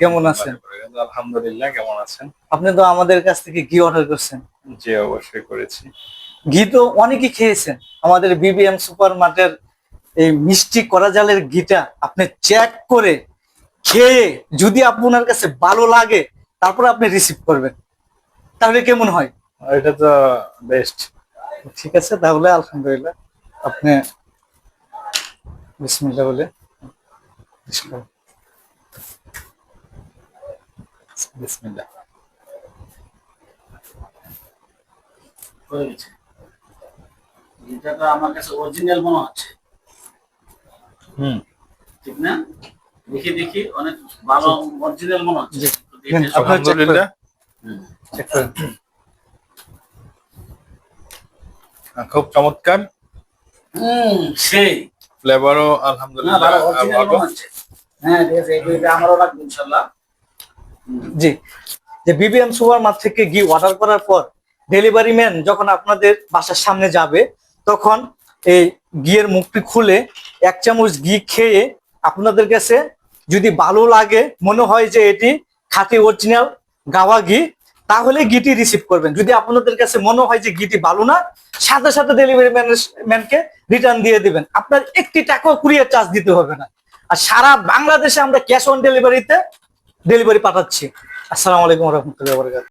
কেমন আছেন? আলহামদুলিল্লাহ কেমন আছেন? আপনি তো আমাদের কাছ থেকে ঘি অর্ডার করছেন। জি অবশ্যই করেছি। ঘি তো অনেকেই খেয়েছেন। আমাদের বিবিএম সুপার মার্টের এই মিষ্টি করা জালের ঘিটা আপনি চেক করে খেয়ে যদি আপনার কাছে ভালো লাগে তারপর আপনি রিসিভ করবেন। তাহলে কেমন হয়? এটা তো বেস্ট ঠিক আছে তাহলে আলহামদুলিল্লাহ আপনি বিসমিল্লাহ বলে বিসমিল্লাহ হয়ে গেছে এটা তো আমার কাছে অরিজিনাল মনে হচ্ছে। হুম। ঠিক না? দেখি দেখি অনেক ভালো অরিজিনাল মনে হচ্ছে। আলহামদুলিল্লাহ। খুব চমৎকার। হুম, সেই। ফ্লেভারও আলহামদুলিল্লাহ ভালো হ্যাঁ ঠিক আছে আমারও লাগবে ইনশাল্লাহ। জি। যে বিবিএম সুপার মার্ট থেকে ঘি অর্ডার করার পর ডেলিভারি ম্যান যখন আপনাদের বাসার সামনে যাবে, তখন এই ঘিয়ের মুখটি খুলে এক চামচ ঘি খেয়ে আপনাদের কাছে যদি ভালো লাগে, মনে হয় যে এটি খাঁটি অরিজিনাল গাওয়া ঘি, তাহলে ঘিটি রিসিভ করবেন। যদি আপনাদের কাছে মনে হয় যে ঘিটি ভালো না, সাথে সাথে ডেলিভারি ম্যানকে রিটার্ন দিয়ে দিবেন। আপনার একটি টাকাও কুরিয়ার চার্জ দিতে হবে না। আর সারা বাংলাদেশে আমরা ক্যাশ অন ডেলিভারিতে ডেলিভারি পাঠাচ্ছি। আসসালামু আলাইকুম রহমতুল্লাহ বরকাত